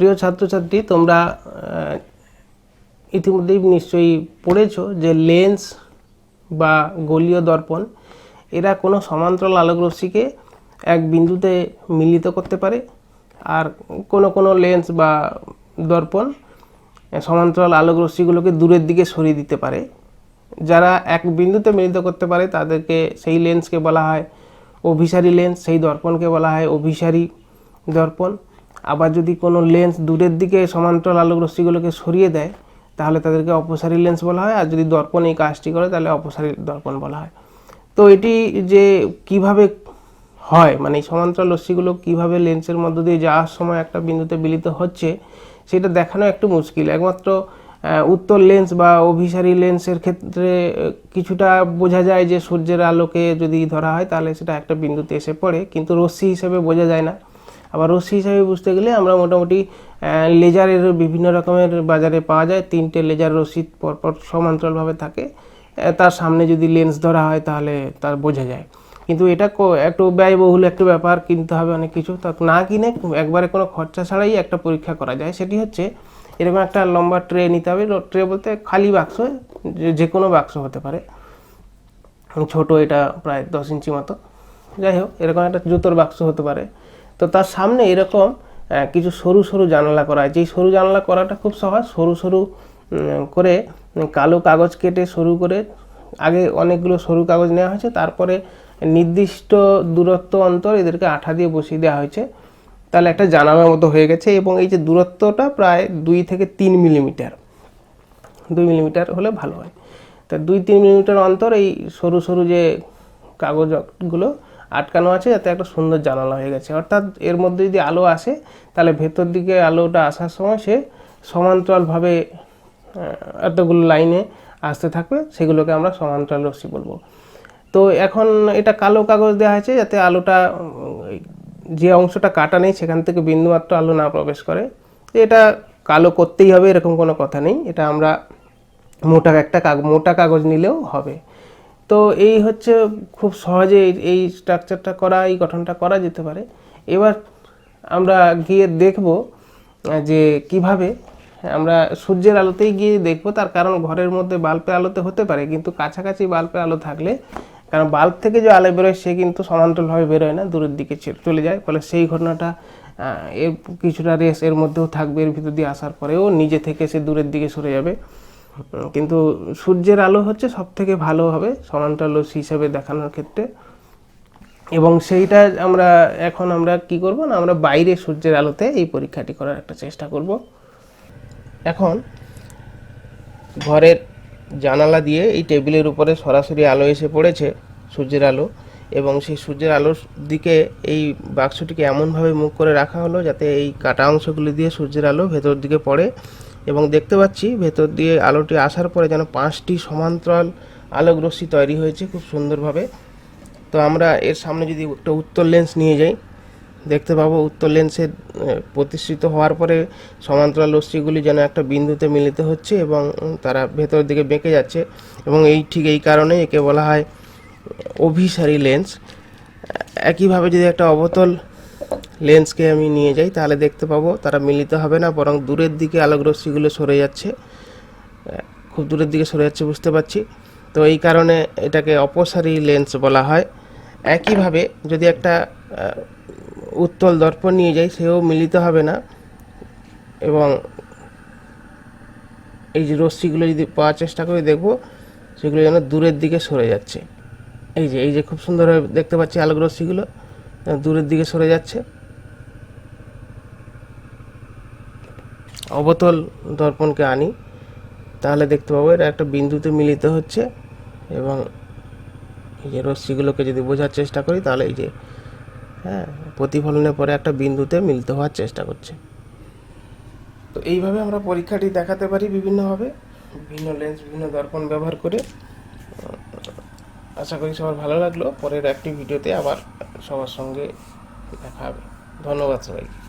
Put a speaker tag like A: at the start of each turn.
A: প্রিয় ছাত্রছাত্রী, তোমরা ইতিমধ্যেই নিশ্চয়ই পড়েছো যে লেন্স বা গলীয় দর্পণ, এরা কোনো সমান্তরাল আলোকরশ্মিকে এক বিন্দুতে মিলিত করতে পারে, আর কোনো কোনো লেন্স বা দর্পণ সমান্তরাল আলোকরশ্মিগুলোকে দূরের দিকে সরিয়ে দিতে পারে। যারা এক বিন্দুতে মিলিত করতে পারে, তাদেরকে সেই লেন্সকে বলা হয় অভিসারী লেন্স, সেই দর্পণকে বলা হয় অভিসারী দর্পণ। আবার যদি কোনো লেন্স দূরের দিকে সমান্তরাল আলোক রশ্মিগুলোকে সরিয়ে দেয়, তাহলে তাদেরকে অপসারী লেন্স বলা হয়। আর যদি দর্পণ এই কাজটি করে, তাহলে অপসারী দর্পণ বলা হয়। তো এটি যে কীভাবে হয় মানে এই সমান্তরাল রশ্মিগুলো কীভাবে লেন্সের মধ্য দিয়ে যাওয়ার সময় একটা বিন্দুতে মিলিত হচ্ছে, সেটা দেখানো একটু মুশকিল। একমাত্র উত্তর লেন্স বা অভিসারী লেন্সের ক্ষেত্রে কিছুটা বোঝা যায় যে সূর্যের আলোকে যদি ধরা হয়, তাহলে সেটা একটা বিন্দুতে এসে পড়ে। কিন্তু রশ্মি হিসেবে বোঝা যায় না। আবার রশ্মি হিসাবে বুঝতে গেলে আমরা মোটামুটি লেজারের বিভিন্ন রকমের বাজারে পাওয়া যায়। তিনটে লেজার রশ্মি পরপর সমান্তরালভাবে থাকে। তার সামনে যদি লেন্স ধরা হয় তাহলে তার বোঝা যায়। কিন্তু এটা একটু ব্যয়বহুল একটু ব্যাপার, কিনতে হবে অনেক কিছু। তা না কিনে একবারে কোনো খরচা ছাড়াই একটা পরীক্ষা করা যায়। সেটি হচ্ছে, এরকম একটা লম্বা ট্রে নিতে হবে। ট্রে বলতে খালি বাক্স যে কোনো বাক্স হতে পারে। ছোট এটা প্রায় দশ ইঞ্চি মতো। যাই হোক, এরকম একটা জুতোর বাক্স হতে পারে। তো তার সামনে এরকম কিছু সরু সরু জানালা করা আছে। এই সরু জানালা করাটা খুব সহজ। সরু সরু করে কালো কাগজ কেটে সরু করে, আগে অনেকগুলো সরু কাগজ নেওয়া হয়েছে। তারপরে নির্দিষ্ট দূরত্ব অন্তর এদেরকে আঠা দিয়ে বসিয়ে দেওয়া হয়েছে। তাহলে একটা জানালার মতো হয়ে গেছে এবং এই যে দূরত্বটা প্রায় দুই থেকে তিন মিলিমিটার। দুই মিলিমিটার হলে ভালো হয়। তা দুই তিন মিলিমিটার অন্তর এই সরু সরু যে কাগজগুলো আটকানো আছে, যাতে একটা সুন্দর জানালা হয়ে গেছে। অর্থাৎ এর মধ্যে যদি আলো আসে, তাহলে ভেতর দিকে আলোটা আসার সময় সে সমান্তরালভাবে এতগুলো লাইনে আসতে থাকবে, সেগুলোকে আমরা সমান্তরাল রশ্মি বলব। তো এখন এটা কালো কাগজ দেওয়া হয়েছে, যাতে আলোটা যে অংশটা কাটা নেই, সেখান থেকে বিন্দুমাত্র আলো না প্রবেশ করে। এটা কালো করতেই হবে, এরকম কোনো কথা নেই। এটা আমরা মোটা একটা মোটা কাগজ নিলেও হবে। তো এই হচ্ছে খুব সহজে এই- স্ট্রাকচারটা করা, এই গঠনটা করা যেতে পারে। এবার আমরা গিয়ে দেখব যে কীভাবে আমরা সূর্যের আলোতেই গিয়ে দেখব, তার কারণ ঘরের মধ্যে বাল্বের আলোতে হতে পারে, কিন্তু কাছাকাছি বাল্বের আলো থাকলে, কারণ বাল্ব থেকে যে আলো বেরোয়, সে কিন্তু সমান্তরালভাবে বেরোয় না, দূরের দিকে চলে যায়, ফলে সেই ঘটনাটা এর কিছুটা রেস এর মধ্যেও থাকবে, এর ভিতর দিয়ে আসার পরেও নিজে থেকে সে দূরের দিকে সরে যাবে। কিন্তু সূর্যের আলো হচ্ছে সব থেকে ভালো হবে সমান্তরাল রশ্মি হিসাবে দেখানোর ক্ষেত্রে। এবং সেইটা আমরা এখন আমরা কি করব না, আমরা বাইরে সূর্যের আলোতে এই পরীক্ষাটি করার একটা চেষ্টা করব। এখন ঘরের জানালা দিয়ে এই টেবিলের উপরে সরাসরি আলো এসে পড়েছে সূর্যের আলো এবং সেই সূর্যের আলোর দিকে এই বাক্সটিকে এমনভাবে মুখ করে রাখা হলো যাতে এই কাটা অংশগুলি দিয়ে সূর্যের আলো ভেতর দিকে পড়ে। এবং দেখতে পাচ্ছি ভেতর দিয়ে আলোটি আসার পরে যেন পাঁচটি সমান্তরাল আলোক রশ্মি তৈরি হয়েছে খুব সুন্দরভাবে। তো আমরা এর সামনে যদি একটা উত্তর লেন্স নিয়ে যাই দেখতে পাবো উত্তর লেন্সের আহ, প্রতিষ্ঠিত হওয়ার পরে সমান্তরাল রশ্মিগুলি যেন একটা বিন্দুতে মিলিত হচ্ছে এবং তারা ভেতর দিকে বেঁকে যাচ্ছে এবং এই ঠিক এই কারণে একে বলা হয় অভিসারী লেন্স একইভাবে যদি একটা অবতল লেন্সকে আমি নিয়ে যাই, তাহলে দেখতে পাবো তারা মিলিত হবে না, বরং দূরের দিকে আলোক রশ্মিগুলো সরে যাচ্ছে। খুব দূরের দিকে সরে যাচ্ছে বুঝতে পারছি। তো এই কারণে এটাকে অপসারী লেন্স বলা হয়। একইভাবে যদি একটা উত্তল দর্পণ নিয়ে যাই, সেও মিলিত হবে না। এবং এই যে রশ্মিগুলো যদি পাওয়ার চেষ্টা করে, দেখব সেগুলো যেন দূরের দিকে সরে যাচ্ছে। এই যে এই যে খুব সুন্দরভাবে দেখতে পাচ্ছি আলোক রশ্মিগুলো দূরের দিকে সরে যাচ্ছে। অবতল দর্পণকে আনি, তাহলে দেখতে পাবো এটা একটা বিন্দুতে মিলিত হচ্ছে এবং এই যে রশ্মিগুলোকে যদি বোঝার চেষ্টা করি, তাহলে এই যে হ্যাঁ প্রতিফলনের পরে একটা বিন্দুতে মিলিত হওয়ার চেষ্টা করছে। তো এইভাবে আমরা পরীক্ষাটি দেখাতে পারি বিভিন্নভাবে, বিভিন্ন লেন্স বিভিন্ন দর্পণ ব্যবহার করে। আশা করি সবার ভালো লাগল, পরের একটি ভিডিওতে আবার সবার সঙ্গে দেখা হবে। ধন্যবাদ সবাইকে।